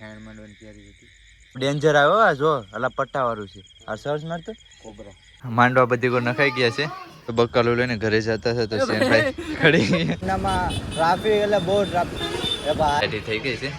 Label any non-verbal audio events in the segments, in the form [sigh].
Fan માંડવાની તૈયારી હતી. Danger આવ્યો આ જો અલા પટ્ટા વાળું છે. આ સર્ચ મારતો? કોબરા. માંડવા બધી કોઈ નખાઈ ગયા છે. તો બકાલો લઈને ઘરે જતા હતા તો શેનભાઈ ખડી. ટ્રાફિક એટલે બહુ ટ્રાફિક થઈ ગઈ છે.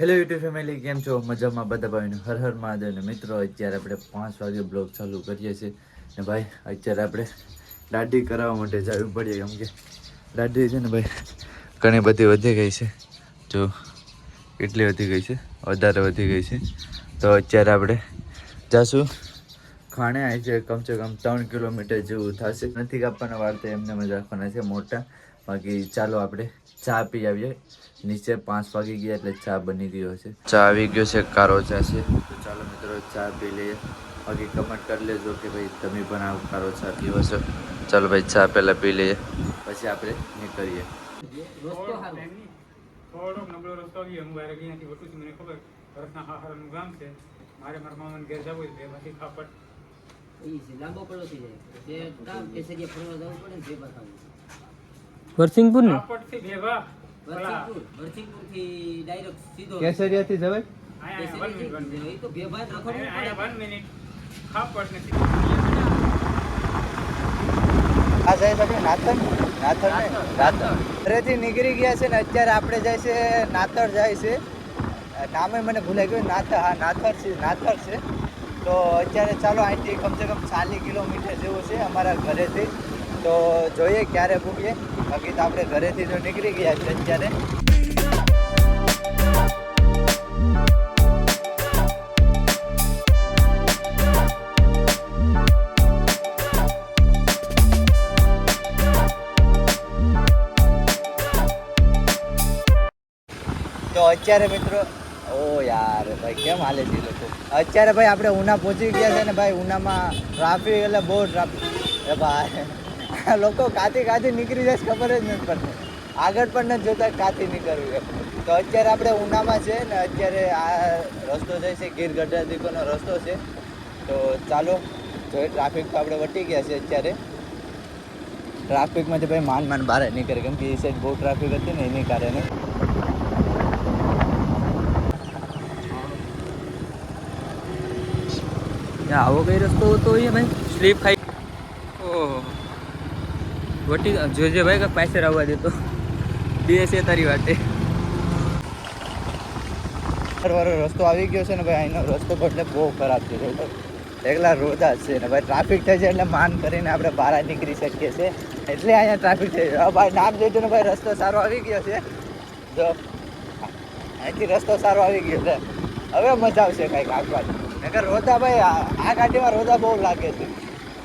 હેલો યુટ્યુબ ફેમિલી કેમ છો? મજામાં બધા ભાઈને હર હર મહાદેવ અને મિત્રો અત્યારે આપણે પાંચ વાગે બ્લોગ ચાલુ કરીએ છીએ. ને ભાઈ અત્યારે આપણે દાઢી કરાવવા માટે જવું પડીએ. કેમ કે દાઢી છે ને ભાઈ ઘણી બધી વધી ગઈ છે. જો કેટલી વધી ગઈ છે. વધારે વધી ગઈ છે. તો અત્યારે આપણે જાશું. ખાણે આવી છે કમસે કમ ત્રણ કિલોમીટર જેવું થશે. નથી કાપવાના વાર તો એમને મજા રાખવાના છે મોટા. બાકી ચાલો આપણે ચા પી આવીએ. નીચે પાંચ વાગી ગયા એટલે ચા બની ગયો છે. ચા આવી ગયો છે, કારો ચા છે. તો ચાલો મિત્રો ચા પી લઈએ. બાકી કમેન્ટ કરી લેજો કે ભાઈ તમે પણ આ કારો ચા પીવો છો. ચાલો ભાઈ ચા પહેલાં પી લઈએ. પછી આપણે નીકળીએ. થોડોક નબળો રસ્તો આવી હું બહાર અહીંયાથી વટું છું મને ખબર. ભરતના હાહારનું ગામ છે. મારે મારા મામાને ઘેર જવું છે બેમાંથી ખાપટ. લાંબો પડો થઈ જાય. તે કામ કેસરીયા ફરવા જવું પડે ને તે બતાવું વરસિંગપુર ને ખાપટથી ભેગા. પેલા વરસિંગપુર વરસિંગપુરથી ડાયરેક્ટ સીધો કેસરિયાથી જવાય? અહીંયા one minute, one minute. Kesariya એ તો બે ભાઈ રખડવું અહીંયા મિનિટ ખાપટ ને સીધું. આ જાય છે આપણે નાથન ને? નાથર. ઘરેથી નીકળી ગયા છે ને અત્યારે આપણે જાય છે, નાથર જાય છે. નામે મને ભૂલાઈ ગયું, નાથર, હા, નાથર છે નાથર છે. તો અત્યારે ચાલો અહીંથી કમસે કમ ચાલીસ કિલોમીટર જેવું છે અમારા ઘરેથી. તો જોઈએ ક્યારે પૂગીએ બાકી તો આપણે ઘરેથી તો નીકળી ગયા છે અત્યારે. તો અત્યારે મિત્રો, ઓ યાર ભાઈ, કેમ હાલે છે લોકો? અત્યારે ભાઈ આપણે ઉના પહોંચી ગયા છે ને ભાઈ, ઉનામાં ટ્રાફિક એટલે બહુ ટ્રાફિક એ ભાઈ લોકો કાથી કાથી નીકળી જાય ખબર જ નથી પડતી. આગળ પણ નથી જોતા કાથી નીકળવું તો અત્યારે આપણે ઉનામાં છે ને, અત્યારે આ રસ્તો જાય છે, ગીર ગઢડા દીપોનો રસ્તો છે. તો ચાલો જોઈએ ટ્રાફિક તો આપણે વટી ગયા છે અત્યારે. ટ્રાફિકમાંથી ભાઈ માન માન બહાર નીકળે કેમ કે એ સાઈડ બહુ ટ્રાફિક હતી ને, એની કારણે. આવો કઈ રસ્તો હતો એ ભાઈ? સ્લીપ ખાઈ ઓહો. વટી જોજે ભાઈ કાંઈક પાસે આવવા દેતો દિવસે તારી વાટે. વાળો રસ્તો આવી ગયો છે ને ભાઈ અહીંનો રસ્તો એટલે બહુ ખરાબ છે. એકલા રોજા જ છે ને ભાઈ ટ્રાફિક થાય છે એટલે માન કરીને આપણે બહાર નીકળી શકીએ છીએ. એટલે અહીંયા ટ્રાફિક થઈ છે ભાઈ નામ જોઈતું ને ભાઈ રસ્તો સારો આવી ગયો છે. જો અહીંથી રસ્તો સારો આવી ગયો છે. હવે મજા આવશે કંઈક આગળ. નકર રોદા ભાઈ આ ગાડીમાં રોદા બહુ લાગે છે.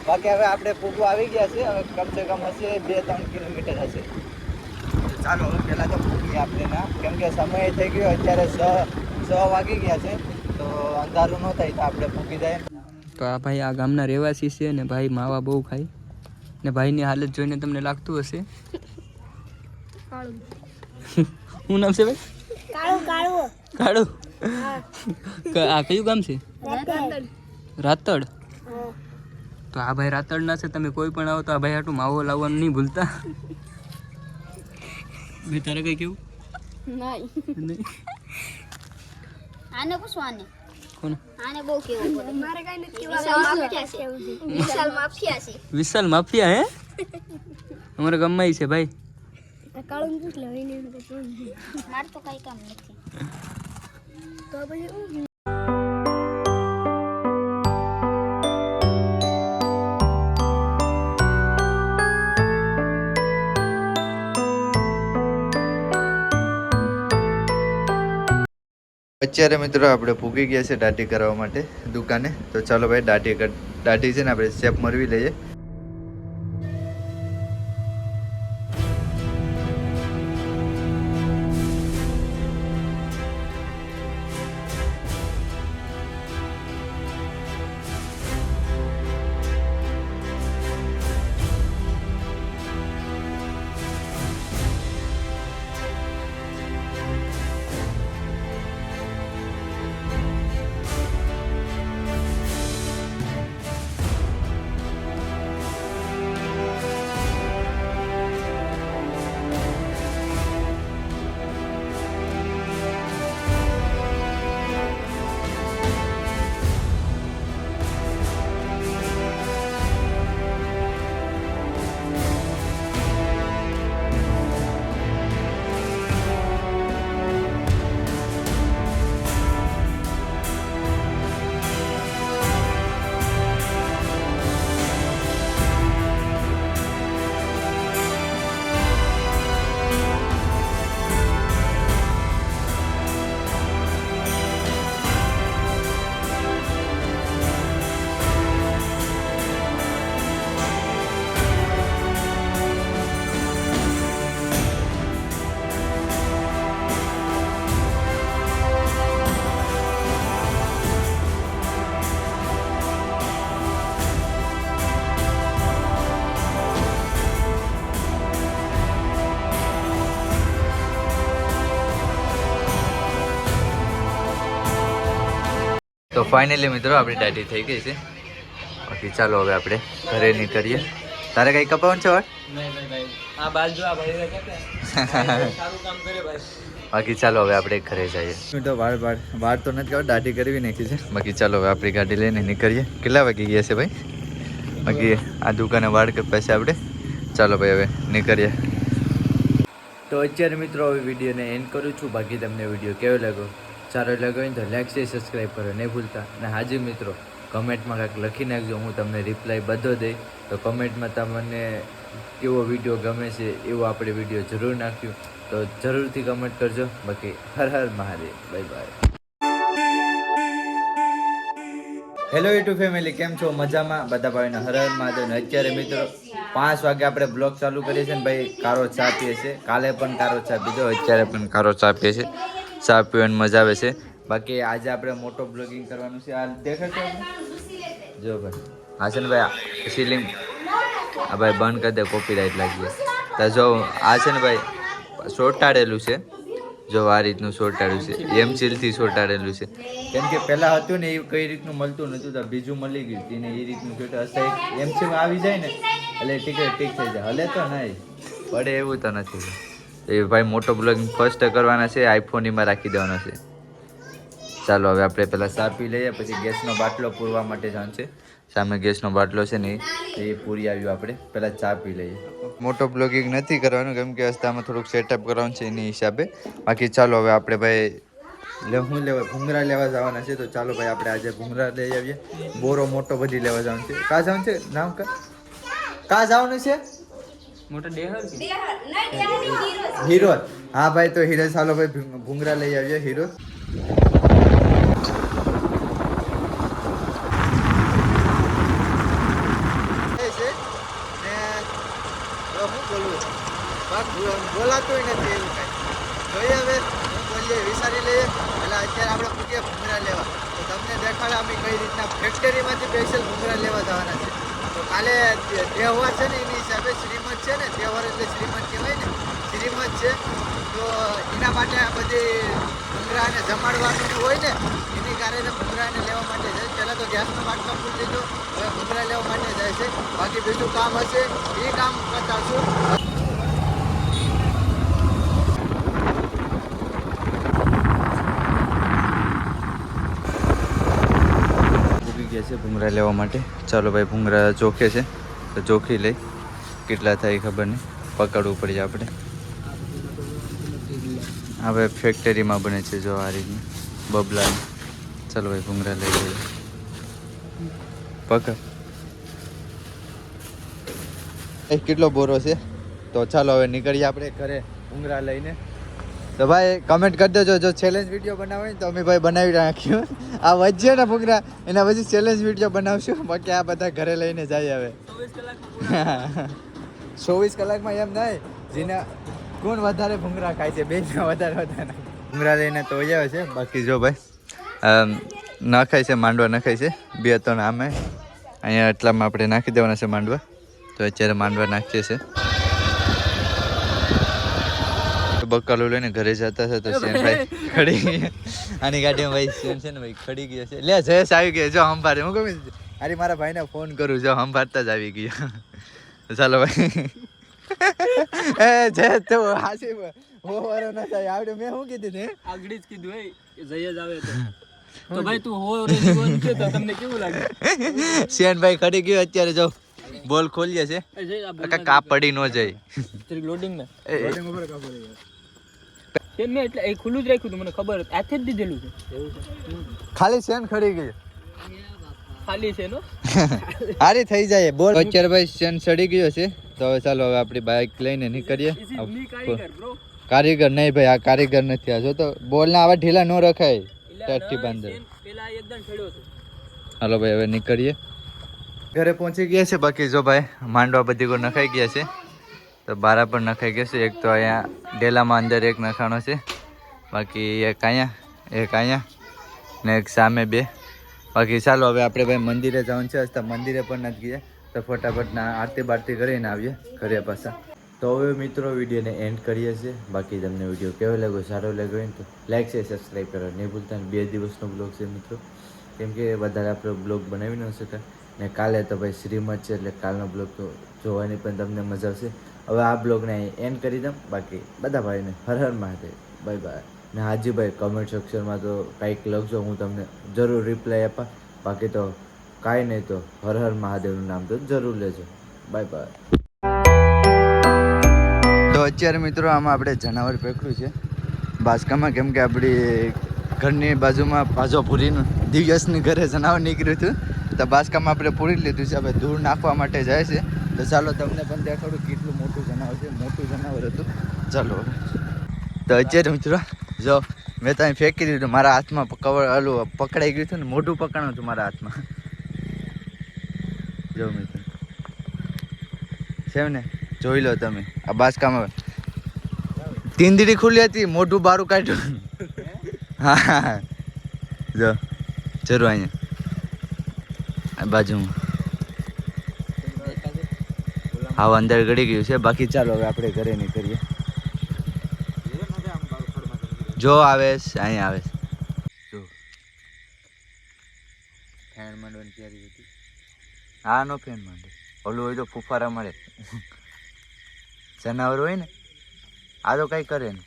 બાકી હવે આપણે પૂગવા આવી ગયા છે હવે કમસે કમ હશે બે ત્રણ કિલોમીટર હશે. ચાલો હવે પહેલાં તો પૂગીએ આપણે ના. કેમ કે સમય થઈ ગયો અત્યારે છ છ વાગી ગયા છે તો અંધારું ન થાય તો આપણે પૂગી જાય. તો આ ભાઈ આ ગામના રહેવાસી છે ને ભાઈ માવા બહુ ખાય. ને ભાઈની હાલત જોઈને તમને લાગતું હશે? [laughs] શું નામ છે ભાઈ? કાળું કાળું. કાળું. આ કયું ગામ છે? રાતડ તો આ ભાઈ રાતડ ના છે તમે કોઈ પણ આવો તો આ ભાઈ આટલું માવો લાવવાનું નહીં ભૂલતા. ભાઈ તારે કઈ કેવું? નહીં. આને મારે વિશાલ માફિયા છે. વિશાલ માફિયા છે. વિશાલ માફિયા હે? અમારા ગામમાં ઈ છે ભાઈ. કાળું પૂછ લે એને તો કઈ કામ નથી. અત્યારે મિત્રો આપણે પૂગી ગયા છે દાઢી કરવા માટે દુકાને. તો ચાલો ભાઈ, દાઢી દાઢી છે ને આપણે શેપ મરવી લઈએ. તો ફાઇનલી મિત્રો આપણી દાઢી થઈ ગઈ છે. બાકી ચાલો હવે આપણે ઘરે નીકળીએ. તારે કઈ કપાવવાનું છે વાળ? આ બાજુ આ ભાઈ [laughs] સારું કામ કરે ભાઈ. બાકી ચાલો હવે આપણે ઘરે જઈએ. તો વાળ વાળ. વાળ તો નથી ખબર દાઢી કરવી નાખી છે. બાકી ચાલો હવે આપણી ગાડી લઈને નીકળીએ. કેટલા વાગી ગયા છે ભાઈ? બાકી આ દુકાને વાળ કપાય છે આપણે? ચાલો ભાઈ હવે નીકળીએ. તો અત્યારે મિત્રો હવે વિડીયોને એન્ડ કરું છું. બાકી તમને વીડિયો કેવો લાગ્યો? સારો લગાવીને તો લાઈક છે સબસ્ક્રાઈબ કરો નહીં ભૂલતા. અને હાજી મિત્રો કમેન્ટમાં કાંઈક લખી નાખજો, હું તમને રિપ્લાય બધો દઈ તો કમેન્ટમાં તમને કેવો વીડિયો ગમે છે, એવો આપણે વીડિયો જરૂર નાખ્યું તો જરૂરથી કમેન્ટ કરજો. બાકી Har Har Mahadev. Bye bye hello YouTube family કેમ છો? મજામાં? બધા ભાઈનો હર હર મહાદેવ અત્યારે મિત્રો, પાંચ વાગે આપણે બ્લોગ ચાલુ કરીએ છીએ ને ભાઈ, કારો ચા પીએ છે કાલે પણ કારો ચા પીધો, અત્યારે પણ કારો ચા પીએ છે ચા પીવાની મજા આવે છે. બાકી આજે આપણે મોટો બ્લોગિંગ કરવાનું છે. આ તમને? જો ભાઈ. હા છે ને ભાઈ, આ સીલિંગ આ ભાઈ બંધ કરી દે કોપીરાઇટ લાગી તો જો, આ છે ને ભાઈ, સોટાડેલું છે. જો, આ રીતનું સોટાડ્યું છે. એમ ચીલથી સોટાડેલું છે. કેમ કે પહેલાં હતું ને, એ કઈ રીતનું મળતું નતું તો બીજું મળી ગયું. તેને એ રીતનું સોટા હશે. એમ ચીલ આવી જાય ને. એટલે ટીક ટીક થઈ જાય. હલે તો નહીં. પડે એવું તો નથી. એ ભાઈ મોટો બ્લોગિંગ ફર્સ્ટ કરવાના છે આઈફોન એમાં રાખી દેવાનો છે. ચાલો, હવે આપણે પહેલાં ચા પી લઈએ, પછી ગેસનો બાટલો પૂરવા માટે જવાનું છે. સામે ગેસનો બાટલો છે ને, એ પૂરી આવ્યું આપણે. પહેલાં ચા પી લઈએ. મોટો બ્લોગિંગ નથી કરવાનું, કેમ કે રસ્તામાં થોડુંક સેટઅપ કરવાનું છે એની હિસાબે. બાકી ચાલો, હવે આપણે ભાઈ, લે, હું લેવા, ભૂંગરા લેવા જવાના છે, તો ચાલો ભાઈ આપણે આજે ભૂંગરા લઈ આવીએ. બોરો મોટો બધી લેવા જવાનું છે. કાં જવાનું છે? નામ કા જવાનું છે? મોટા ડેહર હીરો હા ભાઈ તો હીરો ચાલો ભાઈ ભૂંગરા લઈ આવીએ હીરો બોલાતું નથી એવું કાંઈ. જોઈએ હવે બોલીએ વિચારી લઈએ. એટલે અત્યારે આપણે પૂછીએ ભૂંગરા લેવા. તો તમને દેખાડે અમે કઈ રીતના ફેક્ટરીમાંથી સ્પેશિયલ ભૂંગરા લેવા જવાના છે. તો કાલે તહેવાર છે ને એની હિસાબે શ્રીમદ છે ને તહેવાર એટલે શ્રીમદ કહેવાય ને. શ્રીમદ છે, તો એના માટે આ બધી ભૂંગરાને જમાડવાનું હોય ને, એની કારણે ભૂંગરાને લેવા માટે જાય. પહેલાં તો ગેસનો માટલો ફૂલ દીધો, હવે ભૂંગરા લેવા માટે જાય છે. બાકી બીજું કામ હશે, એ કામ કરતા છું ઉગી ગયા છે ભૂંગરા લેવા માટે. ચાલો ભાઈ ભૂંગરા ચોખે છે. તો ચોખી લઈ. કેટલા થાય ખબર નહીં. પકડવું પડે આપણે. હવે ફેક્ટરીમાં બને છે જો આ રીતની. બબલા. ચાલો ભાઈ ભૂંગરા લઈ લઈએ. પકડ. કેટલો બોરો છે? તો ચાલો હવે નીકળીએ આપણે ઘરે ભૂંગરા લઈને. તો ભાઈ કમેન્ટ કરી દેજો. જો ચેલેન્જ વીડિયો બનાવે ને તો અમે ભાઈ બનાવી નાખ્યું. આ વચ્ચે ને ભૂંગરા એના પછી ચેલેન્જ વીડિયો બનાવશું. બાકી આ બધા ઘરે લઈને જાય હવે. [laughs] ચોવીસ કલાકમાં એમ નહીં જેના કોણ વધારે ભૂંગરા ખાય છે બે વધારે વધારે. ભૂંગરા લઈને તો આવે છે બાકી જો ભાઈ નખાય છે, માંડવા નખાય છે. બે ત્રણ આમે. અહીંયા એટલામાં આપણે નાખી દેવાના છે માંડવા. તો અત્યારે માંડવા નાખીએ છે બકાલો લઈને ઘરે જતા હતા તો શેનભાઈ ખડી ગયા. આની ગાડીમાં ભાઈ શેન છે ને ભાઈ ખડી ગયો છે. લે જયેશ આવી ગયો. જો હંભારે હું કહું અરે મારા ભાઈને ફોન કરું. જો હંભારતા જ આવી ગયા. ચાલો ભાઈ. એ જયેશ તો હાસી હો વારો ના થાય. આવડે. મેં શું કીધું ને આગળ જ કીધું હે જયેશ આવે તો. તો ભાઈ તું હો રે જીવન તો તમને કેવું લાગે? શેન ભાઈ ખડી ગયો. અત્યારે જો બોલ ખોલીએ છે. જય કાકા પડી ન જાય. લોડિંગ ને. પડી એ- મેં એટલે એ ખુલ્લું જ રાખ્યું હતું મને ખબર હતી. હાથે જ દીધેલું છે. એવું છે? ખાલી શેન ખડી ગઈ. ખાલી છે નો [laughs] હારી થઈ જાય બોલ. અત્યારે ભાઈ શેન સડી ગયો છે. તો હવે ચાલો હવે આપણી બાઇક લઈને નીકળીએ. કારીગર નહીં ભાઈ આ કારીગર નથી આ. જો તો બોલ ના આવા ઢીલા ન રખાય. ટેટથી બાંધે. હાલો ભાઈ હવે નીકળીએ. ઘરે પહોંચી ગયા છે બાકી જો ભાઈ માંડવા બધી કોઈ નખાઈ ગયા છે. તો બારા પણ નખાઈ ગયા છે. એક તો અહીંયા ડેલામાં અંદર એક નખાણો છે. બાકી એક અહીંયા એક અહીંયા ને એક સામે બે. બાકી ચાલો, હવે આપણે ભાઈ મંદિરે જવાનું છે. તો મંદિરે પણ નથી ગયા. તો ફટાફટ ના આરતી બારતી કરીને આવીએ ઘરે પાછા. તો હવે મિત્રો વિડીયોને એન્ડ કરીએ છીએ. બાકી તમને વીડિયો કેવો લાગ્યો, સારો લાગ્યો હોય તો લાઈક છે સબસ્ક્રાઈબ કરો નહીં ભૂલતા. બે દિવસનો બ્લોગ છે મિત્રો. કેમ કે વધારે આપણે બ્લોગ બનાવી ન શકાય. ને કાલે તો ભાઈ શ્રીમદ છે એટલે કાલનો બ્લોગ તો જોવાની પણ તમને મજા આવશે. હવે આ બ્લોગને અહીં એન્ડ કરી દઉં. બાકી બધા ભાઈને હર હર મહાદેવ. બાય બાય ને હાજી ભાઈ કમેન્ટ સેક્શનમાં તો કંઈક લખજો, હું તમને જરૂર રિપ્લાય આપા. બાકી તો કાંઈ નહીં તો હર હર મહાદેવનું નામ તો જરૂર લેજો. બાય બાય તો અત્યારે મિત્રો આમાં આપણે જનાવર પકડ્યું છે. બાસકામાં કેમ કે આપણી ઘરની બાજુમાં ભાજો પૂરીનું દિવ્યસની ઘરે જનાવર નીકળ્યું હતું. તો બાસકામાં આપણે પૂરી લીધું છે. હવે ધૂળ નાખવા માટે જાય છે. તો ચાલો તમને પણ દેખાડું કેટલું મોટું જનાવર છે. મોટું જનાવર હતું. ચાલો તો અત્યારે મિત્રો જો મેં ત્યાં ફેંકી દીધું. મારા હાથમાં કવર ઓલું પકડાઈ ગયું હતું ને મોઢું પકડાણું હતું મારા હાથમાં. જો મિત્રો. છે ને? જોઈ લો તમે. આ બાસકામાં તીંદડી ખુલી હતી મોઢું બારું કાઢ્યું. હા હા. જો જરૂર અહીંયા. આ બાજુમાં. હા અંદર ગળી ગયું છે. બાકી ચાલો હવે આપણે ઘરે નીકળીએ. જો આવે અહીં આવે જો. માંડવાની તૈયારી હતી. હા, નો ફેન માંડે. ઓલું હોય તો ફુફારા મળે. જનાવર હોય ને, આ તો કઈ કરે ને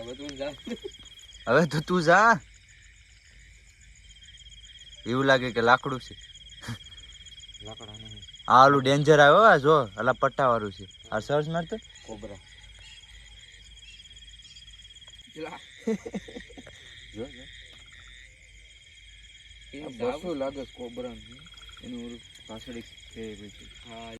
હવે તો તું જા. એવું લાગે કે લાકડું છે. આ ઓલું ડેન્જર આવ્યો આ જો અલા પટ્ટા વાળું છે. આ સર્ચ મારતો. કોબરા. લાગે કોબરા એનું પાછળ